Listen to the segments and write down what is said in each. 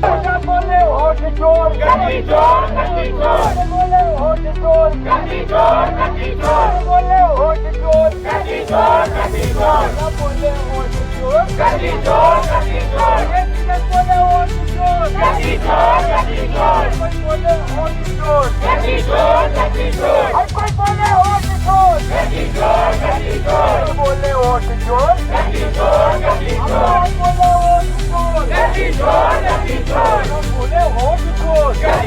બોલે હોટ ચોર ગદી ચોર ગદી ચોર બોલે હોટ ચોર ગદી ચોર ગદી ચોર બોલે હોટ ચોર ગદી ચોર ગદી ચોર બોલે હોટ ચોર ગદી ચોર ગદી ચોર બોલે હોટ ચોર ગદી ચોર ગદી ચોર બોલે હોટ ચોર ગદી ચોર ગદી ચોર કોઈ બોલે હોટ ચોર ગદી ચોર ગદી ચોર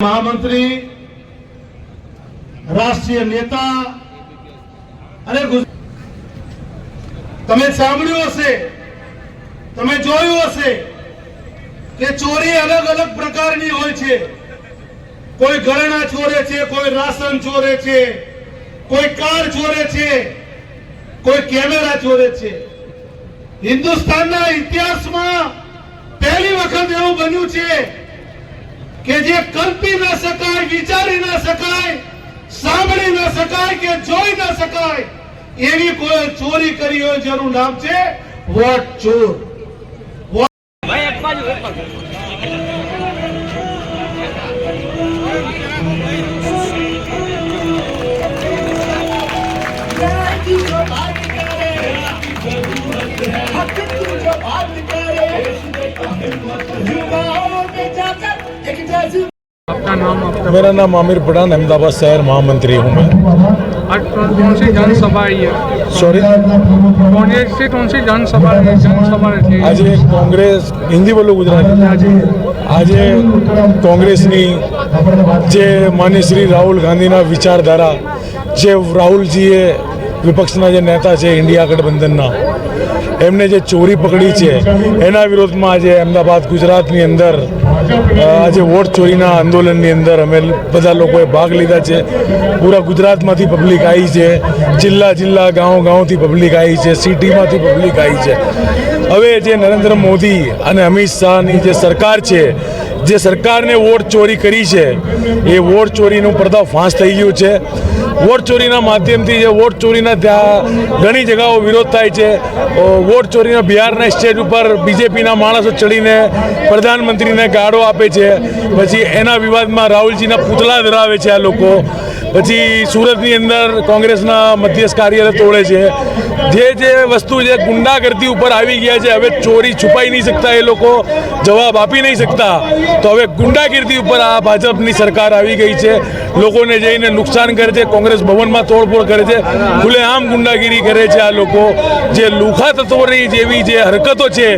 મહામંત્રી રાષ્ટ્રીય નેતા અને તમે સાંભળ્યું હશે, તમે જોયું હશે કે ચોરી અલગ અલગ પ્રકારની હોય છે. કોઈ ઘરેણા ચોરે છે, કોઈ રાશન ચોરે છે, કોઈ કાર ચોરે છે, કોઈ કેમેરા ચોરે છે. હિન્દુસ્તાનના ઇતિહાસમાં પહેલી વખત એવું બન્યું છે કે જે કલ્પી ના શકાય, વિચારી ના શકાય, સાંભળી ના શકાય કે જોઈ ના શકાય, એવી કોઈ ચોરી કરી હોય જેનું નામ છે વોટ ચોર Thank you. मेरा नाम आमिर पठान अहमदाबाद शहर महामंत्री हूँ मैं आज कौन कौन सी जनसभा आई है सॉरी कांग्रेस से कौन सी जनसभा है जनसभा रखी है આજે કોંગ્રેસ હિન્દી બોલો ગુજરાતી આજે કોંગ્રેસની જે માન્ય શ્રી રાહુલ ગાંધીના વિચારધારા જે રાહુલજીએ વિપક્ષના જે નેતા છે, ઇન્ડિયા ગઠબંધનના, એમને જે ચોરી પકડી છે, એના વિરોધમાં આજે અમદાવાદ ગુજરાતની અંદર આજે વોટ ચોરીના આંદોલનની અંદર અમે બધા લોકોએ ભાગ લીધા છે. પૂરા ગુજરાતમાંથી પબ્લિક આવી છે. જિલ્લા જિલ્લા, ગાંવ ગાંવથી પબ્લિક આવી છે. સિટીમાંથી પબ્લિક આવી છે. હવે જે નરેન્દ્ર મોદી અને અમિત શાહની જે સરકાર છે જે સરકારને વોટ ચોરી કરી છે, એ વોટ ચોરીનું પડદા ફાંસ થઈ ગયું છે. વોટ ચોરીના માધ્યમથી જે વોટ ચોરીના ત્યાં ઘણી જગાઓ વિરોધ થાય છે. વોટ ચોરીના બિહારના સ્ટેજ ઉપર બીજેપીના માણસો ચડીને પ્રધાનમંત્રીને ગાળો આપે છે. પછી એના વિવાદમાં રાહુલજીના પૂતળા ધરાવે છે આ લોકો. પછી સુરતની અંદર કોંગ્રેસના મધ્યસ્થ કાર્યાલય તોડે છે. જે જે વસ્તુ જે ગુંડાગર્દી ઉપર આવી ગયા છે, હવે ચોરી છુપાઈ નહીં શકતા એ લોકો, જવાબ આપી નહીં શકતા. તો હવે ગુંડાગીર્દી ઉપર આ ભાજપની સરકાર આવી ગઈ છે, લોકોને જઈને નુકસાન કરે છે, કોંગ્રેસ ભવનમાં તોડફોડ કરે છે ખુલ્લેઆમ ગુંડાગીરી કરે છે આ લોકો. જે લુખા તત્વોની જેવી જે હરકતો છે,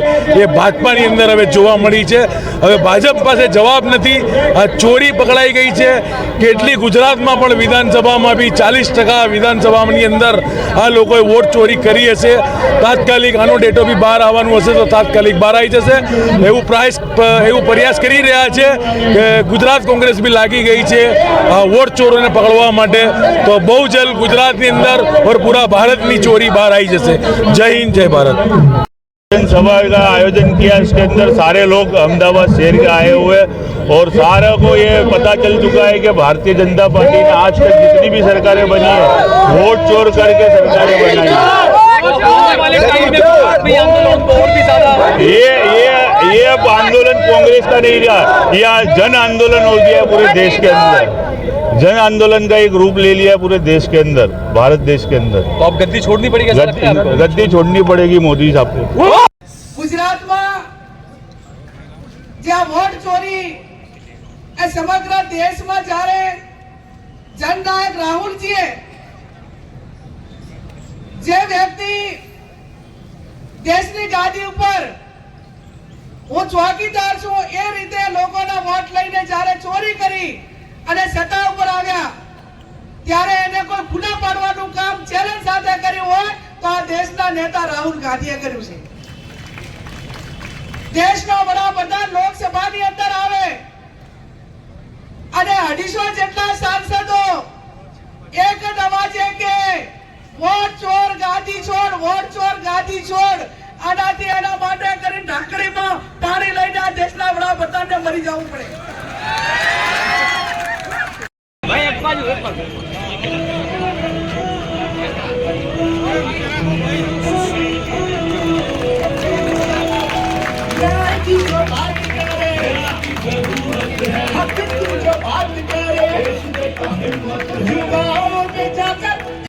એ ભાજપાની અંદર હવે જોવા મળી છે. હવે ભાજપ પાસે જવાબ નથી. આ ચોરી પકડાઈ ગઈ છે. કેટલી ગુજરાતમાં પણ વિધાનસભામાં બી ચાલીસ ટકા વિધાનસભાની અંદર આ લોકોએ વોટ ચોરી કરી હશે તાત્કાલિક આનો ડેટો બી બહાર આવવાનું હશે તો તાત્કાલિક બહાર આવી જશે એવું પ્રાઇસ એવું પ્રયાસ કરી રહ્યા છે કે ગુજરાત કોંગ્રેસ બી લાગી ગઈ છે આ વોટ ચોરોને પકડવા માટે તો બહુ જલ્દ ગુજરાતની અંદર और પૂરા ભારતની ચોરી બહાર આવી જશે જય હિન્દ જય ભારત जनसभा का आयोजन किया इसके अंदर सारे लोग अहमदाबाद शहर के आए हुए और सारे को ये पता चल चुका है कि भारतीय जनता पार्टी ने आज तक जितनी भी सरकारें बनी है वोट चोर करके सरकारें बनाई है। ये ये ये अब आंदोलन कांग्रेस का नहीं रहा यह जन आंदोलन हो गया है पूरे देश के अंदर जन आंदोलन का एक रूप ले लिया है पूरे देश के अंदर भारत देश के अंदर तो अब गद्दी छोड़नी पड़ेगी ऐसा लगता है गद्दी आपको गद्दी छोड़नी पड़ेगी मोदी साहब को ગુજરાતમાં જ્યાં વોટ ચોરી એ સમગ્ર દેશમાં જ્યારે જનનાયક રાહુલજીએ જે વ્યક્તિ દેશની ગાદી ઉપર હું ચોકીદાર છું, એ રીતે લોકોના વોટ લઈને જ્યારે ચોરી કરી અને સત્તા ઉપર આવ્યા, ત્યારે એને કોઈ ગુના પાડવાનું કામ ચેલેન્જ સાથે કર્યું હોય, તો આ દેશના નેતા રાહુલ ગાંધીએ કર્યું છે. દેશનો વડાપ્રધાન લોકસભાની અંદર આવે અને અઢીસો જેટલા સાંસદો એક જ અવાજે કે વોટ ચોર છોડ વોટ ચોર, ગાદી ચોર. આનાથી એના માટે કરી ઢાંકડીમાં પાણી લઈને આ દેશના વડાપ્રધાનને મરી જવું પડે.